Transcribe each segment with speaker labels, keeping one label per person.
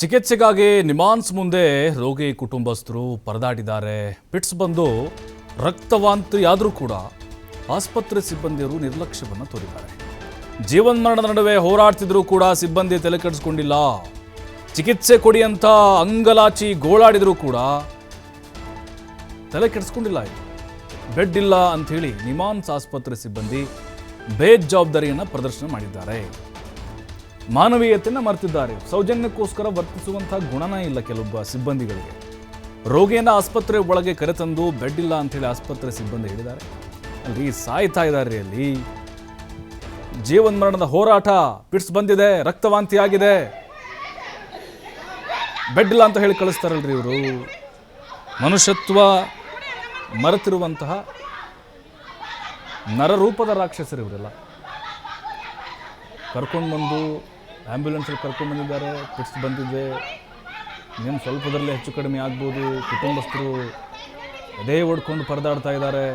Speaker 1: ಚಿಕಿತ್ಸೆಗಾಗಿ ನಿಮಾನ್ಸ್ ಮುಂದೆ ರೋಗಿ ಕುಟುಂಬಸ್ಥರು ಪರದಾಡಿದ್ದಾರೆ. ಪಿಟ್ಸ್ ಬಂದು ರಕ್ತವಾಂತಿಯಾದರೂ ಕೂಡ ಆಸ್ಪತ್ರೆ ಸಿಬ್ಬಂದಿಯರು ನಿರ್ಲಕ್ಷ್ಯವನ್ನು ತೋರಿದ್ದಾರೆ. ಜೀವನ್ಮರಣದ ನಡುವೆ ಹೋರಾಡ್ತಿದ್ರೂ ಕೂಡ ಸಿಬ್ಬಂದಿ ತಲೆ ಕೆಡಿಸ್ಕೊಂಡಿಲ್ಲ. ಚಿಕಿತ್ಸೆ ಕೊಡಿ ಅಂತ ಅಂಗಲಾಚಿ ಗೋಳಾಡಿದರೂ ಕೂಡ ತಲೆ ಕೆಡಿಸ್ಕೊಂಡಿಲ್ಲ ಇದು. ಬೆಡ್ ಇಲ್ಲ ಅಂಥೇಳಿ ನಿಮಾನ್ಸ್ ಆಸ್ಪತ್ರೆ ಸಿಬ್ಬಂದಿ ಬೇಜವಾಬ್ದಾರಿಯನ್ನು ಪ್ರದರ್ಶನ ಮಾಡಿದ್ದಾರೆ. ಮಾನವೀಯತೆಯನ್ನು ಮರೆತಿದ್ದಾರೆ. ಸೌಜನ್ಯಕ್ಕೋಸ್ಕರ ವರ್ತಿಸುವಂತಹ ಗುಣನ ಇಲ್ಲ ಕೆಲವೊಬ್ಬ ಸಿಬ್ಬಂದಿಗಳಿಗೆ. ರೋಗಿಯನ್ನು ಆಸ್ಪತ್ರೆ ಒಳಗೆ ಕರೆತಂದು ಬೆಡ್ ಇಲ್ಲ ಅಂಥೇಳಿ ಆಸ್ಪತ್ರೆ ಸಿಬ್ಬಂದಿ ಹೇಳಿದ್ದಾರೆ. ಅಲ್ಲಿ ಸಾಯ್ತಾ ಇದ್ದಾರೆ ಅಲ್ಲಿ. ಜೀವನ್ ಮರಣದ ಹೋರಾಟ ಪಿಟ್ಸ್ ಬಂದಿದೆ ರಕ್ತವಾಂತಿ ಆಗಿದೆ ಬೆಡ್ ಇಲ್ಲ ಅಂತ ಹೇಳಿ ಕಳಿಸ್ತಾರಲ್ರಿ ಇವರು. ಮನುಷ್ಯತ್ವ ಮರೆತಿರುವಂತಹ ನರರೂಪದ ರಾಕ್ಷಸರು ಇವರೆಲ್ಲ. ಕರ್ಕೊಂಡು ಬಂದು ಆ್ಯಂಬ್ಯುಲೆನ್ಸಲ್ಲಿ ಕರ್ಕೊಂಬಂದಿದ್ದಾರೆ ಕಿಟ್ಸ್ ಬಂದಿದೆ. ಇನ್ನೇನು ಸ್ವಲ್ಪದರಲ್ಲೇ ಹೆಚ್ಚು ಕಡಿಮೆ ಆಗ್ಬೋದು. ಕುಟುಂಬಸ್ಥರು ಎದೆ ಓಡ್ಕೊಂಡು ಪರದಾಡ್ತಾ ಇದ್ದಾರೆ.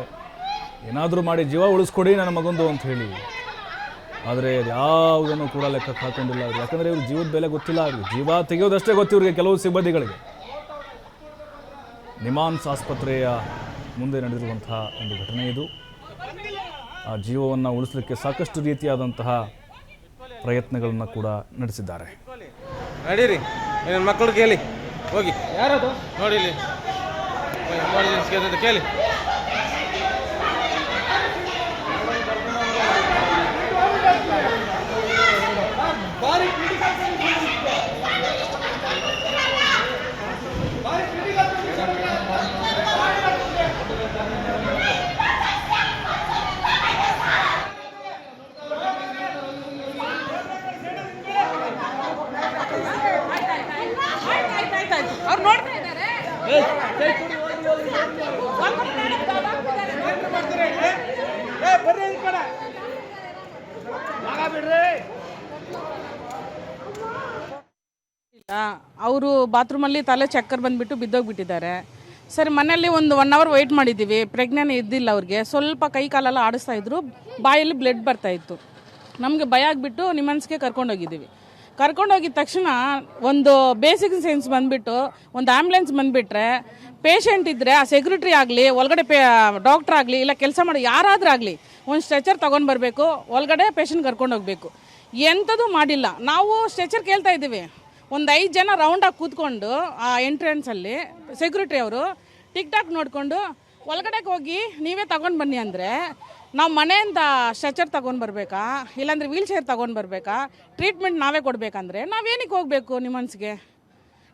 Speaker 1: ಏನಾದರೂ ಮಾಡಿ ಜೀವ ಉಳಿಸ್ಕೊಡಿ ನನ್ನ ಮಗಂದು ಅಂತ ಹೇಳಿ. ಆದರೆ ಯಾವುದನ್ನು ಕೂಡ ಲೆಕ್ಕಕ್ಕೆ ಹಾಕೊಂಡಿಲ್ಲ ಯಾಕಂದರೆ ಇವ್ರಿಗೆ ಜೀವದ ಬೆಲೆ ಗೊತ್ತಿಲ್ಲ. ಅವ್ರಿಗೆ ಜೀವ ತೆಗೆಯೋದಷ್ಟೇ ಗೊತ್ತು ಇವ್ರಿಗೆ ಕೆಲವು ಸಿಬ್ಬಂದಿಗಳಿಗೆ. ನಿಮಾನ್ಸ್ ಆಸ್ಪತ್ರೆಯ ಮುಂದೆ ನಡೆದಿರುವಂತಹ ಒಂದು ಘಟನೆ ಇದು. ಆ ಜೀವವನ್ನು ಉಳಿಸಲಿಕ್ಕೆ ಸಾಕಷ್ಟು ರೀತಿಯಾದಂತಹ ಪ್ರಯತ್ನಗಳನ್ನು ಕೂಡ ನಡೆಸಿದ್ದಾರೆ.
Speaker 2: ನಡೀರಿ. ನನ್ನ ಮಕ್ಕಳು ಕೇಳಿ. ಹೋಗಿ. ಯಾರದು? ನೋಡಿ ಇಲ್ಲಿ. ಅಂತ ಕೇಳಿ
Speaker 3: ಅವ್ರು ನೋಡ್ತಾ ಅವರು ಬಾತ್ರೂಮಲ್ಲಿ ತಲೆ ಚಕ್ಕರ್ ಬಂದ್ಬಿಟ್ಟು ಬಿದ್ದೋಗ್ಬಿಟ್ಟಿದ್ದಾರೆ. ಸರಿ, ಮನೆಯಲ್ಲಿ ಒಂದು ಒನ್ ಅವರ್ ವೆಯ್ಟ್ ಮಾಡಿದ್ದೀವಿ. ಪ್ರೆಗ್ನೆಂಟ್ ಇದ್ದಿಲ್ಲ ಅವ್ರಿಗೆ. ಸ್ವಲ್ಪ ಕೈ ಕಾಲೆಲ್ಲ ಆಡಿಸ್ತಾ ಇದ್ರು. ಬಾಯಲ್ಲಿ ಬ್ಲಡ್ ಬರ್ತಾ ಇತ್ತು. ನಮಗೆ ಭಯ ಆಗಿಬಿಟ್ಟು ನಿಮ್ಮನ್ಸ್ಗೆ ಕರ್ಕೊಂಡೋಗಿದ್ದೀವಿ. ಕರ್ಕೊಂಡೋಗಿದ ತಕ್ಷಣ ಒಂದು ಬೇಸಿಕ್ ಸೆನ್ಸ್ ಬಂದ್ಬಿಟ್ಟು, ಒಂದು ಆ್ಯಂಬುಲೆನ್ಸ್ ಬಂದುಬಿಟ್ರೆ ಪೇಷೆಂಟ್ ಇದ್ದರೆ ಆ ಸೆಕ್ಯೂರಿಟ್ರಿ ಆಗಲಿ, ಒಳಗಡೆ ಪೇ ಡಾಕ್ಟ್ರ್ ಆಗಲಿ, ಇಲ್ಲ ಕೆಲಸ ಮಾಡೋ ಯಾರಾದರೂ ಆಗಲಿ, ಒಂದು ಸ್ಟ್ರೆಚರ್ ತೊಗೊಂಡು ಬರಬೇಕು, ಒಳಗಡೆ ಪೇಷಂಟ್ ಕರ್ಕೊಂಡು ಹೋಗಬೇಕು. ಎಂಥದ್ದು ಮಾಡಿಲ್ಲ. ನಾವು ಸ್ಟ್ರೆಚರ್ ಕೇಳ್ತಾ ಇದ್ದೀವಿ. ಒಂದು ಐದು ಜನ ರೌಂಡಾಗಿ ಕೂತ್ಕೊಂಡು ಆ ಎಂಟ್ರೆನ್ಸಲ್ಲಿ ಸೆಕ್ಯೂರಿಟಿ ಅವರು ಟಿಕ್ ಟಾಕ್ ನೋಡಿಕೊಂಡು, ಒಳಗಡೆಗೆ ಹೋಗಿ ನೀವೇ ತಗೊಂಡು ಬನ್ನಿ ಅಂದರೆ ನಾವು ಮನೆಯಿಂದ ಸ್ಟ್ರೆಚರ್ ತಗೊಂಡು ಬರಬೇಕಾ? ಇಲ್ಲಾಂದರೆ ವೀಲ್ ಚೇರ್ ತಗೊಂಡು ಬರಬೇಕಾ? ಟ್ರೀಟ್ಮೆಂಟ್ ನಾವೇ ಕೊಡಬೇಕಂದ್ರೆ ನಾವೇನಕ್ಕೆ ಹೋಗಬೇಕು ನಿಮ್ಮನ್ಸ್ಗೆ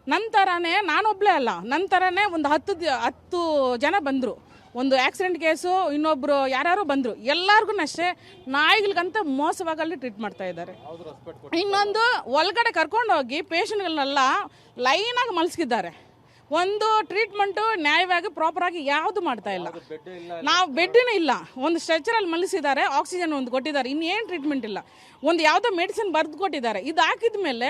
Speaker 3: ನನ್ನ ಥರನೇ ನಾನೊಬ್ಬಳೇ ಅಲ್ಲ. ನನ್ನ ಥರನೇ ಒಂದು ಹತ್ತು ಹತ್ತು ಜನ ಬಂದರು. ಒಂದು ಆಕ್ಸಿಡೆಂಟ್ ಕೇಸು ಇನ್ನೊಬ್ಬರು ಯಾರ್ಯಾರು ಬಂದರು. ಎಲ್ಲರಿಗೂ ಅಷ್ಟೇ ನಾಯಿಗಳಿಗಂತ ಮೋಸವಾಗಲ್ಲಿ ಟ್ರೀಟ್ ಮಾಡ್ತಾ ಇದ್ದಾರೆ. ಇನ್ನೊಂದು, ಒಳಗಡೆ ಕರ್ಕೊಂಡೋಗಿ ಪೇಷಂಟ್ಗಳನ್ನೆಲ್ಲ ಲೈನಾಗಿ ಮಲಗಿದ್ದಾರೆ ಒಂದು ಟ್ರೀಟ್ಮೆಂಟು ನ್ಯಾಯವಾಗಿ ಪ್ರಾಪರಾಗಿ ಯಾವುದು ಮಾಡ್ತಾ ಇಲ್ಲ. ನಾವು ಬೆಡ್ಡೂ ಇಲ್ಲ. ಒಂದು ಸ್ಟ್ರೆಚರಲ್ಲಿ ಮಲಿಸಿದ್ದಾರೆ ಆಕ್ಸಿಜನ್ ಒಂದು ಕೊಟ್ಟಿದ್ದಾರೆ ಇನ್ನೇನು ಟ್ರೀಟ್ಮೆಂಟ್ ಇಲ್ಲ. ಒಂದು ಯಾವುದೋ ಮೆಡಿಸಿನ್ ಬರೆದು ಕೊಟ್ಟಿದ್ದಾರೆ. ಇದು ಹಾಕಿದ ಮೇಲೆ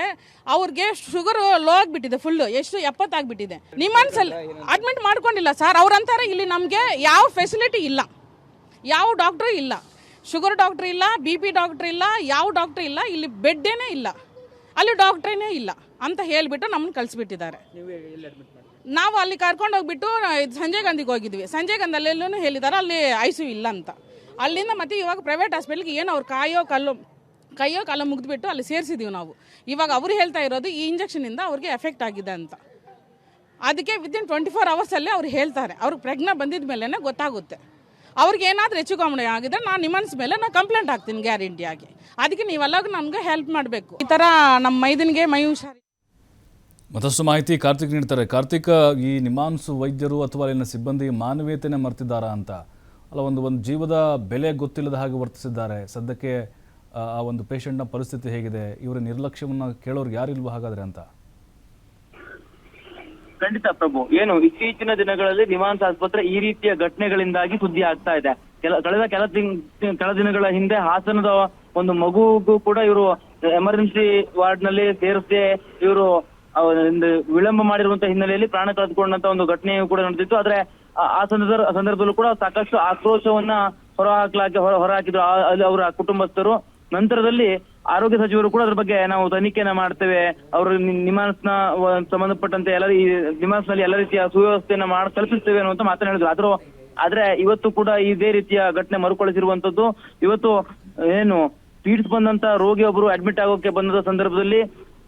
Speaker 3: ಅವ್ರಿಗೆ ಶುಗರ್ ಲೋ ಆಗಿಬಿಟ್ಟಿದೆ ಫುಲ್ಲು ಎಷ್ಟು ಎಪ್ಪತ್ತಾಗ್ಬಿಟ್ಟಿದೆ ನಿಮ್ಮನ್ಸಲ್ಲಿ ಅಡ್ಮಿಟ್ ಮಾಡ್ಕೊಂಡಿಲ್ಲ ಸರ್ ಅವ್ರಂತಾರೆ ಇಲ್ಲಿ ನಮಗೆ ಯಾವ ಫೆಸಿಲಿಟಿ ಇಲ್ಲ. ಯಾವ ಡಾಕ್ಟ್ರು ಇಲ್ಲ. ಶುಗರ್ ಡಾಕ್ಟ್ರ್ ಇಲ್ಲ ಬಿ ಪಿ ಡಾಕ್ಟ್ರ್ ಇಲ್ಲ ಯಾವ ಡಾಕ್ಟ್ರ್ ಇಲ್ಲ ಇಲ್ಲಿ ಬೆಡ್ಡೇನೇ ಇಲ್ಲ. ಅಲ್ಲಿ ಡಾಕ್ಟ್ರೇನೇ ಇಲ್ಲ ಅಂತ ಹೇಳಿಬಿಟ್ಟು ನಮ್ಮನ್ನು ಕಳಿಸ್ಬಿಟ್ಟಿದ್ದಾರೆ. ನಾವು ಅಲ್ಲಿ ಕರ್ಕೊಂಡು ಹೋಗ್ಬಿಟ್ಟು ಸಂಜಯ್ ಗಾಂಧಿಗೆ ಹೋಗಿದ್ವಿ. ಸಂಜಯ್ ಗಾಂಧಲ್ಲೆಲ್ಲೂ ಹೇಳಿದ್ದಾರೆ ಅಲ್ಲಿ ಐಸು ಇಲ್ಲ ಅಂತ. ಅಲ್ಲಿಂದ ಮತ್ತೆ ಇವಾಗ ಪ್ರೈವೇಟ್ ಹಾಸ್ಪಿಟ್ಲಿಗೆ ಏನು ಅವ್ರು ಕಾಯೋ ಕಲ್ಲು, ಕೈಯೋ ಕಾಲ ಮುಗಿದ್ಬಿಟ್ಟು ಅಲ್ಲಿ ಸೇರಿಸಿದೀವಿ ನಾವು. ಇವಾಗ ಅವರು ಹೇಳ್ತಾ ಇರೋದು, ಈ ಇಂಜೆಕ್ಷನಿಂದ ಅವ್ರಿಗೆ ಎಫೆಕ್ಟ್ ಆಗಿದೆ ಅಂತ. ಅದಕ್ಕೆ ವಿತಿನ್ ಟ್ವೆಂಟಿ ಫೋರ್ ಅವರ್ಸಲ್ಲೇ ಅವ್ರು ಹೇಳ್ತಾರೆ. ಅವ್ರಿಗೆ ಪ್ರೆಗ್ನ ಬಂದಿದ ಮೇಲೆ ಗೊತ್ತಾಗುತ್ತೆ. ಅವ್ರಿಗೆ ಏನಾದರೂ ಹೆಚ್ಚು ಕಮ್ಮಿ ಆಗಿದ್ರೆ ನಾನು ನಿಮ್ಮನ್ಸ್ ಮೇಲೆ ನಾನು ಕಂಪ್ಲೇಂಟ್ ಹಾಕ್ತೀನಿ ಗ್ಯಾರಂಟಿಯಾಗಿ ಅದಕ್ಕೆ ನೀವೆಲ್ಲ ನಮಗೆ ಹೆಲ್ಪ್ ಮಾಡಬೇಕು. ಈ ಥರ ನಮ್ಮ ಮೈದನಿಗೆ ಮೈ
Speaker 1: ಮತ್ತಷ್ಟು ಮಾಹಿತಿ ಕಾರ್ತಿಕ್ ನೀಡ್ತಾರೆ. ಕಾರ್ತಿಕ್, ಈ ನಿಮಾನ್ಸು ವೈದ್ಯರು ಅಥವಾ ಅಲ್ಲಿನ ಸಿಬ್ಬಂದಿ ಮಾನವೀಯತೆನೆ ಮರ್ತಿದ್ದಾರಾ ಅಂತ? ಅಲ್ಲ, ಒಂದು ಒಂದು ಜೀವದ ಬೆಲೆ ಗೊತ್ತಿಲ್ಲದ ಹಾಗೆ ವರ್ತಿಸಿದ್ದಾರೆ. ಸದ್ಯಕ್ಕೆ, ಆ ಒಂದು ಪೇಷಂಟ್ನ ಪರಿಸ್ಥಿತಿ ಹೇಗಿದೆ? ಇವರ ನಿರ್ಲಕ್ಷ್ಯವನ್ನು ಕೇಳೋರು ಯಾರಿಲ್ವಾ ಹಾಗಾದ್ರೆ ಅಂತ.
Speaker 4: ಖಂಡಿತ ಪ್ರಭು. ಏನು, ಇತ್ತೀಚಿನ ದಿನಗಳಲ್ಲಿ ನಿಮಾನ್ಸ್ ಆಸ್ಪತ್ರೆ ಈ ರೀತಿಯ ಘಟನೆಗಳಿಂದಾಗಿ ಸುದ್ದಿ ಆಗ್ತಾ ಇದೆ. ಕೆಲ, ಕಳೆದ ಕೆಲ ಕೆಲ ದಿನಗಳ ಹಿಂದೆ ಹಾಸನದ ಒಂದು ಮಗುಗೂ ಕೂಡ ಇವರು ಎಮರ್ಜೆನ್ಸಿ ವಾರ್ಡ್ನಲ್ಲಿ ಸೇರಿಸಿ ಇವರು ವಿಳಂಬ ಮಾಡಿರುವಂತಹ ಹಿನ್ನೆಲೆಯಲ್ಲಿ ಪ್ರಾಣ ಕಳೆದುಕೊಂಡಂತ ಒಂದು ಘಟನೆಯು ಕೂಡ ನಡೆದಿತ್ತು. ಆದ್ರೆ ಆ- ಸಂದರ್ಭ ಸಂದರ್ಭದಲ್ಲೂ ಕೂಡ ಸಾಕಷ್ಟು ಆಕ್ರೋಶವನ್ನ ಹೊರಹಾಕಲಾಗಿ ಹೊರ ಹೊರಹಾಕಿದ್ರು. ಅಲ್ಲಿ ಅವರ ಕುಟುಂಬಸ್ಥರು. ನಂತರದಲ್ಲಿ ಆರೋಗ್ಯ ಸಚಿವರು ಕೂಡ ಅದ್ರ ಬಗ್ಗೆ ನಾವು ತನಿಖೆಯನ್ನ ಮಾಡ್ತೇವೆ. ಅವರು ನಿಮಾನ್ಸ್ನ ಸಂಬಂಧಪಟ್ಟಂತೆ ಎಲ್ಲ ಈ ನಿಮಾನ್ಸ್ನಲ್ಲಿ ಎಲ್ಲ ರೀತಿಯ ಸುವ್ಯವಸ್ಥೆಯನ್ನ ಮಾಡಿ ಕಲ್ಪಿಸ್ತೇವೆ ಅನ್ನುವಂತ ಹೇಳಿದ್ರು. ಆದ್ರೂ ಆದ್ರೆ ಇವತ್ತು ಕೂಡ ಇದೇ ರೀತಿಯ ಘಟನೆ ಮರುಕಳಿಸಿರುವಂತದ್ದು. ಇವತ್ತು ಏನು ಪೀಡಿಸ್ ಬಂದಂತ ರೋಗಿ ಒಬ್ರು ಅಡ್ಮಿಟ್ ಆಗೋಕೆ ಬಂದ ಸಂದರ್ಭದಲ್ಲಿ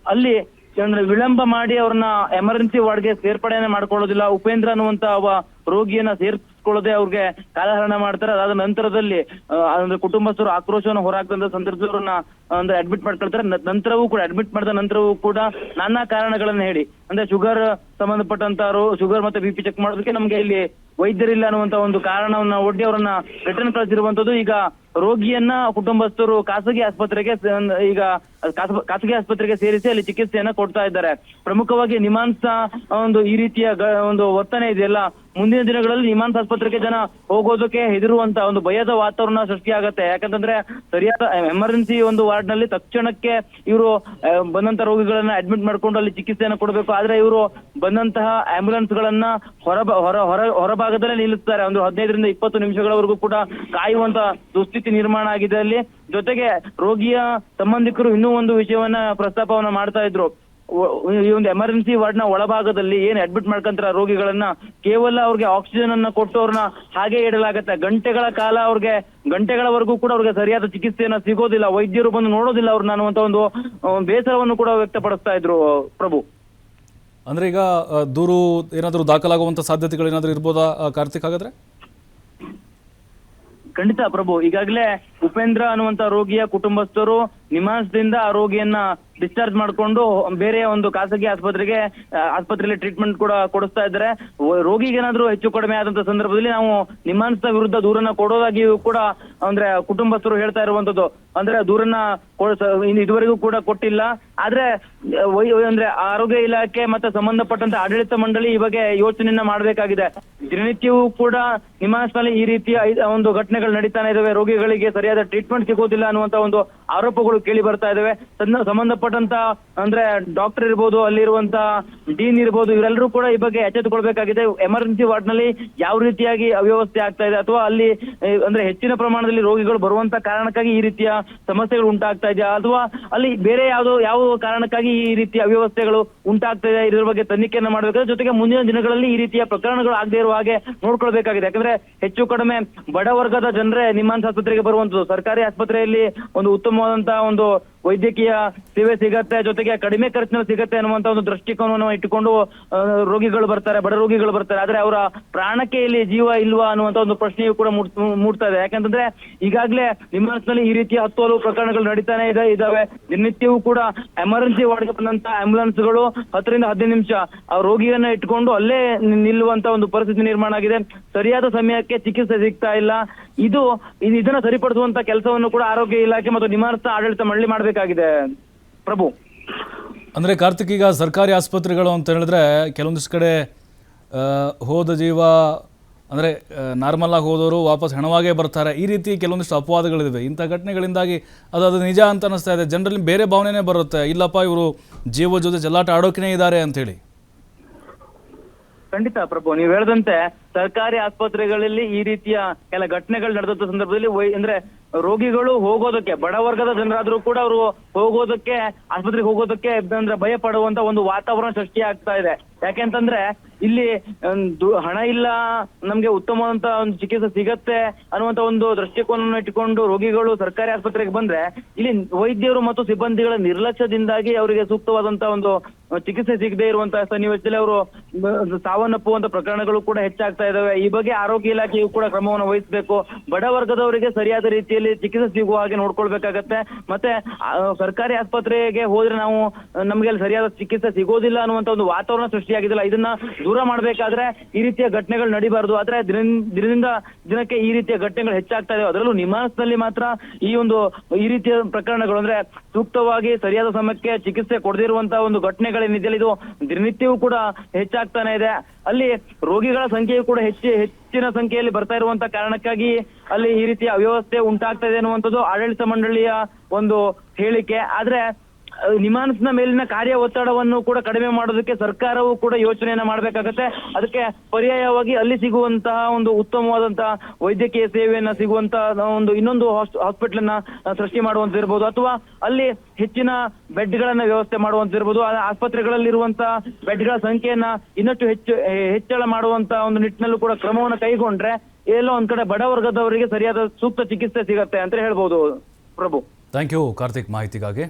Speaker 4: ಅಲ್ಲಿ ಅಂದ್ರೆ ವಿಳಂಬ ಮಾಡಿ ಅವ್ರನ್ನ ಎಮರ್ಜೆನ್ಸಿ ವಾರ್ಡ್ಗೆ ಸೇರ್ಪಡೆಯನ್ನ ಮಾಡ್ಕೊಳ್ಳೋದಿಲ್ಲ. ಉಪೇಂದ್ರ ಅನ್ನುವಂತ ಒಬ್ಬ ರೋಗಿಯನ್ನ ಸೇರಿಸ್ಕೊಳ್ಳದೆ ಅವ್ರಿಗೆ ಕಾಲಹರಣ ಮಾಡ್ತಾರೆ. ಅದಾದ ನಂತರದಲ್ಲಿ ಅಂದ್ರೆ ಕುಟುಂಬಸ್ಥರು ಆಕ್ರೋಶವನ್ನು ಹೊರಹಾಕ್ತಂತ ಸಂದರ್ಭದಲ್ಲಿ ಅಂದ್ರೆ ಅಡ್ಮಿಟ್ ಮಾಡ್ಕೊಳ್ತಾರೆ. ನಂತರವೂ ಕೂಡ ಅಡ್ಮಿಟ್ ಮಾಡಿದ ನಂತರವೂ ಕೂಡ ನಾನಾ ಕಾರಣಗಳನ್ನ ಹೇಳಿ. ಅಂದ್ರೆ ಶುಗರ್ ಸಂಬಂಧಪಟ್ಟಂತ ಶುಗರ್ ಮತ್ತೆ ಬಿಪಿ ಚೆಕ್ ಮಾಡೋದಕ್ಕೆ ನಮ್ಗೆ ಇಲ್ಲಿ ವೈದ್ಯರಿಲ್ಲ ಅನ್ನುವಂತ ಒಂದು ಕಾರಣವನ್ನ ಒಡ್ಡಿ ಅವರನ್ನ ರಿಟರ್ನ್ ಕಳಿಸಿರುವಂತದ್ದು. ಈಗ ರೋಗಿಯನ್ನ ಕುಟುಂಬಸ್ಥರು ಖಾಸಗಿ ಆಸ್ಪತ್ರೆಗೆ ಈಗ ಖಾಸಗಿ ಆಸ್ಪತ್ರೆಗೆ ಸೇರಿಸಿ ಅಲ್ಲಿ ಚಿಕಿತ್ಸೆಯನ್ನ ಕೊಡ್ತಾ ಇದ್ದಾರೆ. ಪ್ರಮುಖವಾಗಿ ನಿಮಾನ್ಸ ಒಂದು ಈ ರೀತಿಯ ಒಂದು ವರ್ತನೆ ಇದೆಯಲ್ಲ. ಮುಂದಿನ ದಿನಗಳಲ್ಲಿ ನಿಮಾನ್ಸ್ ಆಸ್ಪತ್ರೆಗೆ ಜನ ಹೋಗೋದಕ್ಕೆ ಹೆದರುವಂತ ಒಂದು ಭಯದ ವಾತಾವರಣ ಸೃಷ್ಟಿಯಾಗತ್ತೆ. ಯಾಕಂತಂದ್ರೆ ಸರಿಯಾದ ಎಮರ್ಜೆನ್ಸಿ ಒಂದು ವಾರ್ಡ್ನಲ್ಲಿ ತಕ್ಷಣಕ್ಕೆ ಇವರು ಬಂದಂತ ರೋಗಿಗಳನ್ನ ಅಡ್ಮಿಟ್ ಮಾಡ್ಕೊಂಡು ಅಲ್ಲಿ ಚಿಕಿತ್ಸೆಯನ್ನ ಕೊಡಬೇಕು. ಆದ್ರೆ ಇವರು ಬಂದಂತಹ ಆಂಬ್ಯುಲೆನ್ಸ್ ಗಳನ್ನ ಹೊರ ಹೊರ ಹೊರ, ಹೊರಭಾಗದಲ್ಲೇ ನಿಲ್ಲಿಸ್ತಾರೆ. ಒಂದು ಹದಿನೈದರಿಂದ ಇಪ್ಪತ್ತು ನಿಮಿಷಗಳವರೆಗೂ ಕೂಡ ಕಾಯುವಂತ ದುಸ್ಥಿತಿ ನಿರ್ಮಾಣ ಆಗಿದೆ ಅಲ್ಲಿ. ಜೊತೆಗೆ ರೋಗಿಯ ಸಂಬಂಧಿಕರು ಇನ್ನೂ ಒಂದು ವಿಷಯವನ್ನ ಪ್ರಸ್ತಾಪವನ್ನ ಮಾಡ್ತಾ ಇದ್ರು. ಈ ಒಂದು ಎಮರ್ಜೆನ್ಸಿ ವಾರ್ಡ್ನ ಒಳಭಾಗದಲ್ಲಿ ಏನ್ ಅಡ್ಮಿಟ್ ಮಾಡ್ಕೊಂತಾರ ರೋಗಿಗಳನ್ನ, ಕೇವಲ ಅವ್ರಿಗೆ ಆಕ್ಸಿಜನ್ ಅನ್ನ ಕೊಟ್ಟು ಅವ್ರನ್ನ ಹಾಗೆ ಇಡಲಾಗತ್ತೆ. ಗಂಟೆಗಳ ಕಾಲ ಅವ್ರಿಗೆ, ಗಂಟೆಗಳವರೆಗೂ ಕೂಡ ಅವ್ರಿಗೆ ಸರಿಯಾದ ಚಿಕಿತ್ಸೆಯನ್ನ ಸಿಗೋದಿಲ್ಲ. ವೈದ್ಯರು ಬಂದು ನೋಡೋದಿಲ್ಲ ಅವ್ರನ್ನ ಅನ್ನುವಂತ ಒಂದು ಬೇಸರವನ್ನು ಕೂಡ ವ್ಯಕ್ತಪಡಿಸ್ತಾ ಇದ್ರು, ಪ್ರಭು.
Speaker 1: ಅಂದ್ರೆ ಈಗ ದೂರು ಏನಾದರೂ ದಾಖಲಾಗುವಂತ ಸಾಧ್ಯತೆಗಳು ಏನಾದರೂ ಇರ್ಬೋದಾ ಕಾರ್ತಿಕ್ ಹಾಗಾದ್ರೆ?
Speaker 4: ಖಂಡಿತ ಪ್ರಭು. ಈಗಾಗಲೇ ಉಪೇಂದ್ರ ಅನ್ನುವಂತ ರೋಗಿಯ ಕುಟುಂಬಸ್ಥರು ನಿಮಾನ್ಸ್ದಿಂದ ಆ ರೋಗಿಯನ್ನ ಡಿಸ್ಚಾರ್ಜ್ ಮಾಡಿಕೊಂಡು ಬೇರೆ ಒಂದು ಖಾಸಗಿ ಆಸ್ಪತ್ರೆಗೆ ಆಸ್ಪತ್ರೆಯಲ್ಲಿ ಟ್ರೀಟ್ಮೆಂಟ್ ಕೂಡ ಕೊಡಿಸ್ತಾ ಇದ್ದಾರೆ. ವ- ರೋಗಿಗೆ ಏನಾದ್ರೂ ಹೆಚ್ಚು ಕಡಿಮೆ ಆದಂತ ಸಂದರ್ಭದಲ್ಲಿ ನಾವು ನಿಮಾನ್ಸ್ ವಿರುದ್ಧ ದೂರನ್ನ ಕೊಡೋದಾಗಿಯೂ ಕೂಡ ಅಂದ್ರೆ ಕುಟುಂಬಸ್ಥರು ಹೇಳ್ತಾ ಇರುವಂತದ್ದು. ಅಂದ್ರೆ ದೂರನ್ನ ಇದುವರೆಗೂ ಕೂಡ ಕೊಟ್ಟಿಲ್ಲ. ಆದ್ರೆ ಅಂದ್ರೆ ಆರೋಗ್ಯ ಇಲಾಖೆ ಮತ್ತೆ ಸಂಬಂಧಪಟ್ಟಂತ ಆಡಳಿತ ಮಂಡಳಿ ಈ ಬಗ್ಗೆ ಯೋಚನೆಯನ್ನ ಮಾಡಬೇಕಾಗಿದೆ. ದಿನನಿತ್ಯವೂ ಕೂಡ ನಿಮಾನ್ಸ್ನಲ್ಲಿ ಈ ರೀತಿಯ ಒಂದು ಘಟನೆಗಳು ನಡೀತಾನೆ ಇದಾವೆ. ರೋಗಿಗಳಿಗೆ ಸರಿಯಾದ ಟ್ರೀಟ್ಮೆಂಟ್ ಸಿಗೋದಿಲ್ಲ ಅನ್ನುವಂತ ಒಂದು ಆರೋಪಗಳು ಕೇಳಿ ಬರ್ತಾ ಇದಾವೆ. ಸಂಬಂಧಪಟ್ಟಂತ, ಅಂದ್ರೆ ಡಾಕ್ಟರ್ ಇರ್ಬೋದು, ಅಲ್ಲಿರುವಂತ ಡೀನ್ ಇರ್ಬೋದು, ಇವರೆಲ್ಲರೂ ಕೂಡ ಈ ಬಗ್ಗೆ ಎಚ್ಚೆತ್ತುಕೊಳ್ಬೇಕಾಗಿದೆ. ಎಮರ್ಜೆನ್ಸಿ ವಾರ್ಡ್ನಲ್ಲಿ ಯಾವ ರೀತಿಯಾಗಿ ಅವ್ಯವಸ್ಥೆ ಆಗ್ತಾ ಇದೆ? ಅಥವಾ ಅಲ್ಲಿ ಅಂದ್ರೆ ಹೆಚ್ಚಿನ ಪ್ರಮಾಣದಲ್ಲಿ ರೋಗಿಗಳು ಬರುವಂತ ಕಾರಣಕ್ಕಾಗಿ ಈ ರೀತಿಯ ಸಮಸ್ಯೆಗಳು ಉಂಟಾಗ್ತಾ ಇದೆಯಾ? ಅಥವಾ ಅಲ್ಲಿ ಬೇರೆ ಯಾವುದೋ, ಯಾವ ಕಾರಣಕ್ಕಾಗಿ ಈ ರೀತಿಯ ಅವ್ಯವಸ್ಥೆಗಳು ಉಂಟಾಗ್ತಾ ಇದೆ ಇದರ ಬಗ್ಗೆ ತನಿಖೆಯನ್ನು ಮಾಡಬೇಕಾದ್ರೆ, ಜೊತೆಗೆ ಮುಂದಿನ ದಿನಗಳಲ್ಲಿ ಈ ರೀತಿಯ ಪ್ರಕರಣಗಳು ಆಗದೆ ಇರುವ ಹಾಗೆ ನೋಡ್ಕೊಳ್ಬೇಕಾಗಿದೆ. ಯಾಕಂದ್ರೆ ಹೆಚ್ಚು ಕಡಿಮೆ ಬಡ ವರ್ಗದ ಜನರೇ ನಿಮ್ಮಾನ್ಸ್ ಆಸ್ಪತ್ರೆಗೆ ಬರುವಂತದ್ದು ಸರ್ಕಾರಿ ಆಸ್ಪತ್ರೆಯಲ್ಲಿ ಒಂದು ಉತ್ತಮವಾದಂತಹ ಒಂದು ವೈದ್ಯಕೀಯ ಸೇವೆ ಸಿಗತ್ತೆ, ಜೊತೆಗೆ ಕಡಿಮೆ ಖರ್ಚಿನಲ್ಲಿ ಸಿಗತ್ತೆ ಅನ್ನುವಂತ ಒಂದು ದೃಷ್ಟಿಕೋನವನ್ನು ಇಟ್ಟುಕೊಂಡು ರೋಗಿಗಳು ಬರ್ತಾರೆ, ಬಡ ರೋಗಿಗಳು ಬರ್ತಾರೆ. ಆದ್ರೆ ಅವರ ಪ್ರಾಣಕ್ಕೆ ಇಲ್ಲಿ ಜೀವ ಇಲ್ವಾ ಅನ್ನುವಂತ ಒಂದು ಪ್ರಶ್ನೆಯೂ ಕೂಡ ಮೂಡ್- ಮೂಡ್ತಾ ಇದೆ. ಯಾಕಂತಂದ್ರೆ ಈಗಾಗಲೇ ನಿಮ್ಮಾನ್ಸ್ನಲ್ಲಿ ಈ ರೀತಿಯ ಹತ್ತು ಹಲವು ಪ್ರಕರಣಗಳು ನಡೀತಾನೆ ಇದೆ, ಇದಾವೆ. ದಿನನಿತ್ಯವೂ ಕೂಡ ಎಮರ್ಜೆನ್ಸಿ ವಾರ್ಡ್ಗೆ ಬಂದಂತ ಆಂಬುಲೆನ್ಸ್ಗಳು ಹತ್ತರಿಂದ ಹದಿನೈದು ನಿಮಿಷ ಆ ರೋಗಿಯನ್ನ ಇಟ್ಕೊಂಡು ಅಲ್ಲೇ ನಿಲ್ಲುವಂತ ಒಂದು ಪರಿಸ್ಥಿತಿ ನಿರ್ಮಾಣ ಆಗಿದೆ. ಸರಿಯಾದ ಸಮಯಕ್ಕೆ ಚಿಕಿತ್ಸೆ ಸಿಗ್ತಾ ಇಲ್ಲ. ಇದು, ಇದನ್ನ ಸರಿಪಡಿಸುವಂತ ಕೆಲಸವನ್ನು ಕೂಡ ಆರೋಗ್ಯ ಇಲಾಖೆ ಮತ್ತು ನಿಮಾನ್ಸ್ ಆಡಳಿತ ಮಂಡಳಿ ಮಾಡಬೇಕಾಗಿದೆ, ಪ್ರಭು.
Speaker 1: ಅಂದ್ರೆ ಕಾರ್ತಿಕ್, ಈಗ ಸರ್ಕಾರಿ ಆಸ್ಪತ್ರೆಗಳು ಅಂತ ಹೇಳಿದ್ರೆ ಕೆಲವೊಂದಿಷ್ಟು ಕಡೆ ಹೋದ ಜೀವ, ಅಂದರೆ ನಾರ್ಮಲ್ ಆಗಿ ಹೋದವರು ವಾಪಸ್ ಹೆಣವಾಗೇ ಬರ್ತಾರೆ. ಈ ರೀತಿ ಕೆಲವೊಂದಿಷ್ಟು ಅಪವಾದಗಳಿವೆ. ಇಂಥ ಘಟನೆಗಳಿಂದಾಗಿ ಅದು ಅದು ನಿಜ ಅಂತ ಅನಿಸ್ತಾ ಇದೆ. ಜನರಲ್ಲಿ ಬೇರೆ ಭಾವನೆನೇ ಬರುತ್ತೆ. ಇಲ್ಲಪ್ಪ, ಇವರು ಜೀವ ಜೊತೆ ಜಲ್ಲಾಟ ಆಡೋಕೆ ಇದ್ದಾರೆ ಅಂಥೇಳಿ
Speaker 4: ಖಂಡಿತ ಪ್ರಭು, ನೀವು ಹೇಳದಂತೆ ಸರ್ಕಾರಿ ಆಸ್ಪತ್ರೆಗಳಲ್ಲಿ ಈ ರೀತಿಯ ಕೆಲ ಘಟನೆಗಳು ನಡೆದಂತ ಸಂದರ್ಭದಲ್ಲಿ ಅಂದ್ರೆ ರೋಗಿಗಳು ಹೋಗೋದಕ್ಕೆ, ಬಡ ವರ್ಗದ ಜನರಾದ್ರೂ ಕೂಡ ಅವರು ಹೋಗೋದಕ್ಕೆ, ಆಸ್ಪತ್ರೆಗೆ ಹೋಗೋದಕ್ಕೆ ಅಂದ್ರೆ ಭಯ ಪಡುವಂತ ಒಂದು ವಾತಾವರಣ ಸೃಷ್ಟಿ ಆಗ್ತಾ ಇದೆ. ಯಾಕೆಂತಂದ್ರೆ ಇಲ್ಲಿ ಹಣ ಇಲ್ಲ, ನಮ್ಗೆ ಉತ್ತಮವಾದಂತ ಒಂದು ಚಿಕಿತ್ಸೆ ಸಿಗತ್ತೆ ಅನ್ನುವಂತ ಒಂದು ದೃಷ್ಟಿಕೋನವನ್ನು ಇಟ್ಟುಕೊಂಡು ರೋಗಿಗಳು ಸರ್ಕಾರಿ ಆಸ್ಪತ್ರೆಗೆ ಬಂದ್ರೆ ಇಲ್ಲಿ ವೈದ್ಯರು ಮತ್ತು ಸಿಬ್ಬಂದಿಗಳ ನಿರ್ಲಕ್ಷ್ಯದಿಂದಾಗಿ ಅವರಿಗೆ ಸೂಕ್ತವಾದಂತ ಒಂದು ಚಿಕಿತ್ಸೆ ಸಿಗದೆ ಇರುವಂತಹ ಸನ್ನಿವೇಶದಲ್ಲಿ ಅವರು ಸಾವನ್ನಪ್ಪುವಂತ ಪ್ರಕರಣಗಳು ಕೂಡ ಹೆಚ್ಚಾಗ್ತಾ ಇದಾವೆ. ಈ ಬಗ್ಗೆ ಆರೋಗ್ಯ ಇಲಾಖೆಯು ಕೂಡ ಕ್ರಮವನ್ನು ವಹಿಸಬೇಕು. ಬಡ ವರ್ಗದವರಿಗೆ ಸರಿಯಾದ ರೀತಿಯಲ್ಲಿ ಚಿಕಿತ್ಸೆ ಸಿಗುವ ಹಾಗೆ ನೋಡ್ಕೊಳ್ಬೇಕಾಗತ್ತೆ. ಮತ್ತೆ ಸರ್ಕಾರಿ ಆಸ್ಪತ್ರೆಗೆ ಹೋದ್ರೆ ನಾವು ನಮ್ಗೆ ಅಲ್ಲಿ ಸರಿಯಾದ ಚಿಕಿತ್ಸೆ ಸಿಗೋದಿಲ್ಲ ಅನ್ನುವಂತ ಒಂದು ವಾತಾವರಣ ಸೃಷ್ಟಿಯಾಗಿದಿಲ್ಲ ಇದನ್ನ ದೂರ ಮಾಡ್ಬೇಕಾದ್ರೆ ಈ ರೀತಿಯ ಘಟನೆಗಳು ನಡಿಬಾರದು. ಆದ್ರೆ ದಿನ ದಿನದಿಂದ ದಿನಕ್ಕೆ ಈ ರೀತಿಯ ಘಟನೆಗಳು ಹೆಚ್ಚಾಗ್ತಾ ಇದೆ ಅದರಲ್ಲೂ ನಿಮಾನ್ಸ್ನಲ್ಲಿ ಮಾತ್ರ ಈ ಒಂದು, ಈ ರೀತಿಯ ಪ್ರಕರಣಗಳು ಅಂದ್ರೆ ಸೂಕ್ತವಾಗಿ ಸರಿಯಾದ ಸಮಯಕ್ಕೆ ಚಿಕಿತ್ಸೆ ಕೊಡದಿರುವಂತಹ ಒಂದು ಘಟನೆಗಳೇನಿದೆಯಲ್ಲ, ಇದು ದಿನನಿತ್ಯವೂ ಕೂಡ ಹೆಚ್ಚಾಗ್ತಾನೆ ಇದೆ. ಅಲ್ಲಿ ರೋಗಿಗಳ ಸಂಖ್ಯೆಯು ಕೂಡ ಹೆಚ್ಚಿ, ಹೆಚ್ಚಿನ ಸಂಖ್ಯೆಯಲ್ಲಿ ಬರ್ತಾ ಇರುವಂತಹ ಕಾರಣಕ್ಕಾಗಿ ಅಲ್ಲಿ ಈ ರೀತಿಯ ಅವ್ಯವಸ್ಥೆ ಉಂಟಾಗ್ತಾ ಇದೆ ಅನ್ನುವಂಥದ್ದು ಆಡಳಿತ ಮಂಡಳಿಯ ಒಂದು ಹೇಳಿಕೆ. ಆದ್ರೆ ನಿಮಾನ್ಸ್ನ ಮೇಲಿನ ಕಾರ್ಯ ಒತ್ತಡವನ್ನು ಕೂಡ ಕಡಿಮೆ ಮಾಡೋದಕ್ಕೆ ಸರ್ಕಾರವು ಕೂಡ ಯೋಚನೆಯನ್ನ ಮಾಡಬೇಕಾಗತ್ತೆ. ಅದಕ್ಕೆ ಪರ್ಯಾಯವಾಗಿ ಅಲ್ಲಿ ಸಿಗುವಂತಹ ಒಂದು ಉತ್ತಮವಾದಂತಹ ವೈದ್ಯಕೀಯ ಸೇವೆಯನ್ನ ಸಿಗುವಂತಹ ಒಂದು ಇನ್ನೊಂದು ಹಾಸ್ಪಿಟಲ್ ಅನ್ನ ಸೃಷ್ಟಿ ಸೃಷ್ಟಿ ಮಾಡುವಂತಿರ್ಬೋದು. ಅಥವಾ ಅಲ್ಲಿ ಹೆಚ್ಚಿನ ಬೆಡ್ಗಳನ್ನ ವ್ಯವಸ್ಥೆ ಮಾಡುವಂತಿರ್ಬೋದು. ಆಸ್ಪತ್ರೆಗಳಲ್ಲಿರುವಂತಹ ಬೆಡ್ಗಳ ಸಂಖ್ಯೆಯನ್ನ ಇನ್ನಷ್ಟು ಹೆಚ್ಚು ಹೆಚ್ಚಳ ಮಾಡುವಂತ ಒಂದು ನಿಟ್ಟಿನಲ್ಲೂ ಕೂಡ ಕ್ರಮವನ್ನು ಕೈಗೊಂಡ್ರೆ ಎಲ್ಲೋ ಒಂದ್ ಕಡೆ ಬಡ ವರ್ಗದವರಿಗೆ ಸರಿಯಾದ ಸೂಕ್ತ ಚಿಕಿತ್ಸೆ ಸಿಗತ್ತೆ ಅಂತ ಹೇಳ್ಬೋದು ಪ್ರಭು.
Speaker 1: ಥ್ಯಾಂಕ್ ಯು ಕಾರ್ತಿಕ್ ಮಾಹಿತಿಗಾಗಿ.